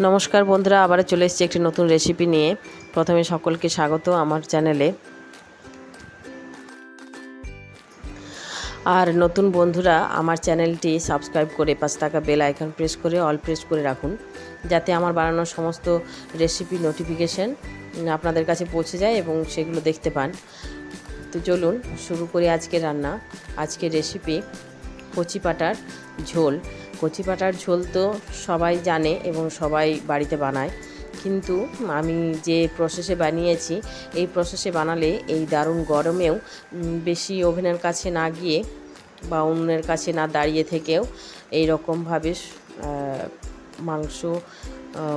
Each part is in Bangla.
নমস্কার বন্ধুরা, আবারও চলে এসেছি একটি নতুন রেসিপি নিয়ে। প্রথমে সকলকে স্বাগত আমার চ্যানেলে। আর নতুন বন্ধুরা, আমার চ্যানেলটি সাবস্ক্রাইব করে পাঁচ টাকা বেল আইকন প্রেস করে অল প্রেস করে রাখুন, যাতে আমার বানানোর সমস্ত রেসিপি নোটিফিকেশন আপনাদের কাছে পৌঁছে যায় এবং সেগুলো দেখতে পান। তো চলুন শুরু করি আজকে রান্না আজকে রেসিপি কচি পাটার ঝোল। কচি পাটার ঝোল তো সবাই জানে এবং সবাই বাড়িতে বানায়। কিন্তু আমি যে প্রসেসে বানিয়েছি, এই প্রসেসে বানালে এই দারুণ গরমেও বেশি ওভেনের কাছে না গিয়ে বা উনুনের কাছে না দাঁড়িয়ে থেকেও এই রকমভাবে মাংস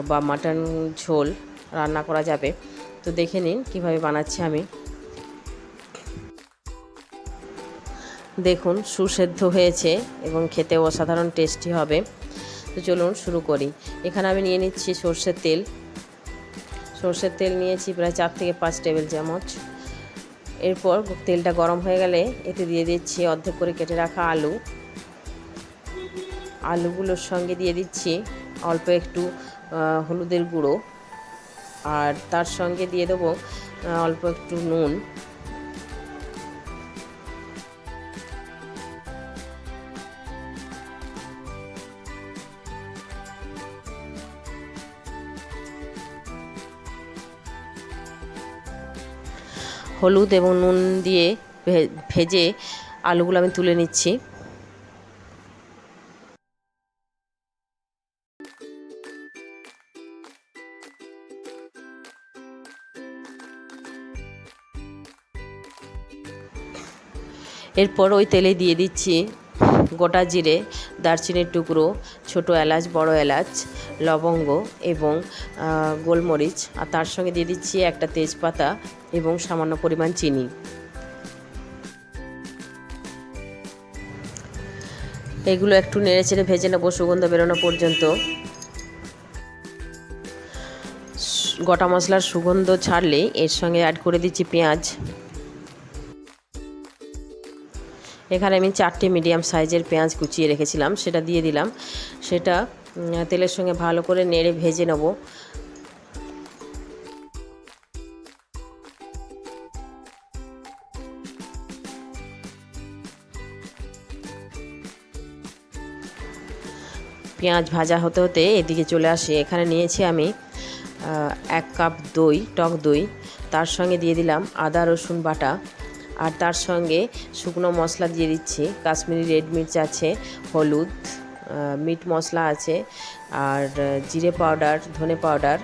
বা মাটন ঝোল রান্না করা যাবে। তো দেখে নিন কীভাবে বানাচ্ছি আমি। দেখুন, সুসেদ্ধ হয়েছে এবং খেতে অসাধারণ টেস্টি হবে। তো চলুন শুরু করি। এখানে আমি নিয়ে নিচ্ছি সর্ষের তেল। সর্ষের তেল নিয়েছি প্রায় চার থেকে পাঁচ টেবিল চামচ। এরপর তেলটা গরম হয়ে গেলে এতে দিয়ে দিচ্ছি অর্ধেক করে কেটে রাখা আলু। আলুগুলোর সঙ্গে দিয়ে দিচ্ছি অল্প একটু হলুদের গুঁড়ো। আর তার সঙ্গে দিয়ে দেবো অল্প একটু নুন। হলুদ এবং নুন দিয়ে ভেজে আলুগুলো আমি তুলে নিচ্ছি। এরপর ওই তেলে দিয়ে দিচ্ছি গোটা জিরে, দারচিনির টুকরো, ছোট এলাচ, বড় এলাচ, লবঙ্গ এবং গোলমরিচ। আর তার সঙ্গে দিয়ে দিচ্ছি একটা তেজপাতা এবং সামান্য পরিমাণ চিনি। এগুলো একটু নেড়ে চেড়ে ভেজে নেব সুগন্ধ বেরোনো পর্যন্ত। গোটা মশলার সুগন্ধ ছাড়লে এর সঙ্গে অ্যাড করে দিচ্ছি পেঁয়াজ। এখানে আমি চারটে মিডিয়াম সাইজের পেঁয়াজ কুচিয়ে রেখেছিলাম, সেটা দিয়ে দিলাম। সেটা তেলের সঙ্গে ভালো করে নেড়ে ভেজে নেব। পেঁয়াজ ভাজা হতে হতে এদিকে চলে আসে। এখানে নিয়েছি আমি এক কাপ দই, টক দই। তার সঙ্গে দিয়ে দিলাম আদা, রসুন বাটা। আর তার সঙ্গে শুকনো মশলা দিয়ে দিচ্ছি। কাশ্মীরি রেড মির্চ আছে, হলুদ মিট মশলা আছে, আর জিরে পাউডার, ধনে পাউডার,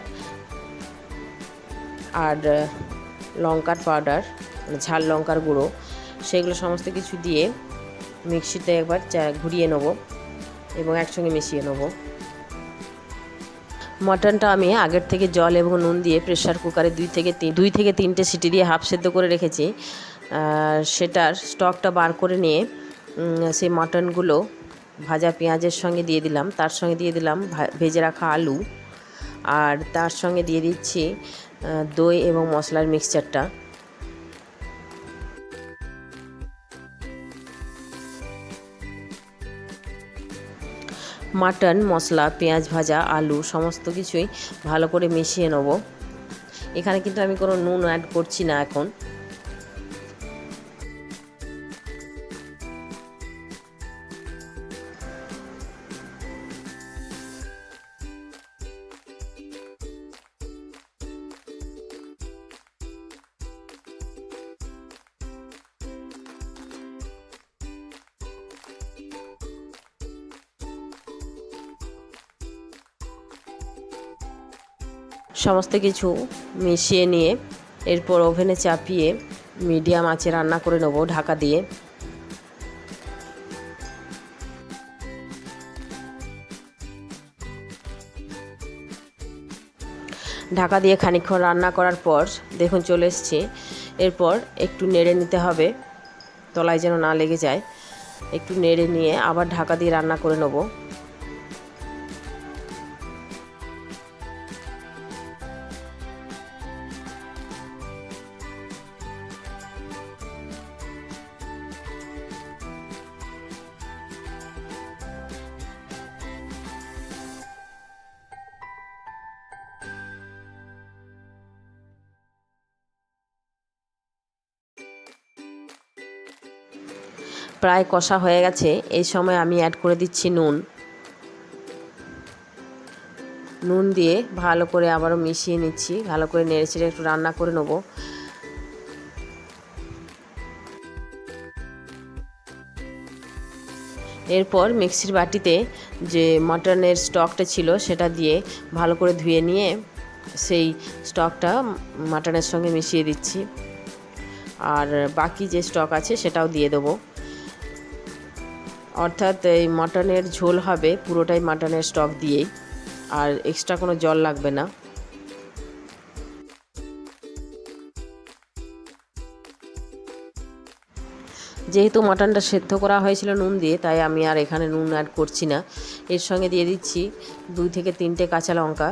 আর লঙ্কার পাউডার মানে ঝাল লঙ্কার গুঁড়ো। সেগুলো সমস্ত কিছু দিয়ে মিক্সিতে একবার চা- ঘুরিয়ে নেব। এবং একসঙ্গে মিশিয়ে নেব। মটনটা আমি আগের থেকে জল এবং নুন দিয়ে প্রেশার কুকারে দুই থেকে তিন দুই থেকে তিনটে সিটি দিয়ে হাফ সেদ্ধ করে রেখেছি। সেটার স্টকটা বার করে নিয়ে সেই মটনগুলো ভাজা পেঁয়াজের সঙ্গে দিয়ে দিলাম। তার সঙ্গে দিয়ে দিলাম ভেজে রাখা আলু। আর তার সঙ্গে দিয়ে দিচ্ছি দই এবং মশলার মিক্সচারটা মাটন, মশলা, পেঁয়াজ ভাজা, আলু, সমস্ত কিছুই ভালো করে মিশিয়ে নেব। এখানে কিন্তু আমি কোনো নুন অ্যাড করছি না এখন। সমস্ত কিছু মিশিয়ে নিয়ে এরপর ওভেনে চাপিয়ে মিডিয়াম আঁচে রান্না করে নেব ঢাকা দিয়ে। ঢাকা দিয়ে খানিকক্ষণ রান্না করার পর দেখুন চলে এসছে। এরপর একটু নেড়ে নিতে হবে, তলায় যেন না লেগে যায়। একটু নেড়ে নিয়ে আবার ঢাকা দিয়ে রান্না করে নেব। প্রায় কষা হয়ে গেছে, এই সময় আমি অ্যাড করে দিচ্ছি নুন। নুন দিয়ে ভালো করে আবারও মিশিয়ে নিচ্ছি, ভালো করে নেড়ে চেড়ে একটু রান্না করে নেব। এরপর মিক্সির বাটিতে যে মাটনের স্টকটা ছিল সেটা দিয়ে ভালো করে ধুয়ে নিয়ে সেই স্টকটা মাটনের সঙ্গে মিশিয়ে দিচ্ছি। আর বাকি যে স্টক আছে সেটাও দিয়ে দেবো। অর্থাৎ এই মাটনের ঝোল হবে, পুরোটাই মাটনের স্টক দিয়েই। আর এক্সট্রা কোনো জল লাগবে না। যেহেতু মাটনটা সেদ্ধ করা হয়েছিল নুন দিয়ে, তাই আমি আর এখানে নুন অ্যাড করছি না। এর সঙ্গে দিয়ে দিচ্ছি দুই থেকে তিনটে কাঁচা লঙ্কা।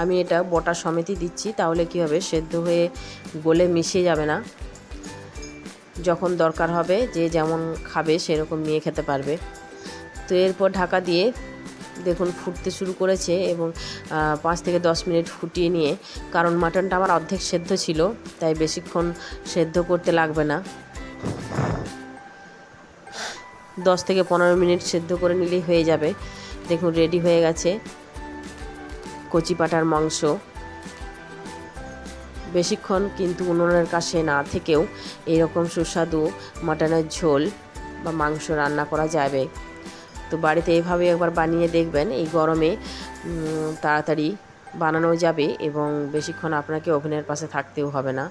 আমি এটা বটা সমেতই দিচ্ছি, তাহলে কী হবে? সেদ্ধ হয়ে গলে মিশে যাবে না। যখন দরকার হবে, যে যেমন খাবে সেরকম নিয়ে খেতে পারবে। তো এরপর ঢাকা দিয়ে দেখুন ফুটতে শুরু করেছে এবং পাঁচ থেকে দশ মিনিট ফুটিয়ে নিয়ে, কারণ মাটনটা আমার অর্ধেক সেদ্ধ ছিল, তাই বেশিক্ষণ সেদ্ধ করতে লাগবে না। দশ থেকে পনেরো মিনিট সেদ্ধ করে নিলেই হয়ে যাবে। দেখুন রেডি হয়ে গেছে কচি পাটার মাংস। বেশিক্ষণ কিন্তু উনুনের কাছে না থেকেও এরকম সুস্বাদু মাটনের ঝোল বা মাংস রান্না করা যাবে। তো বাড়িতে এইভাবে একবার বানিয়ে দেখবেন, এই গরমে তাড়াতাড়ি বানানো যাবে এবং বেশিক্ষণ আপনাকে ওভেনের পাশে থাকতেও হবে না।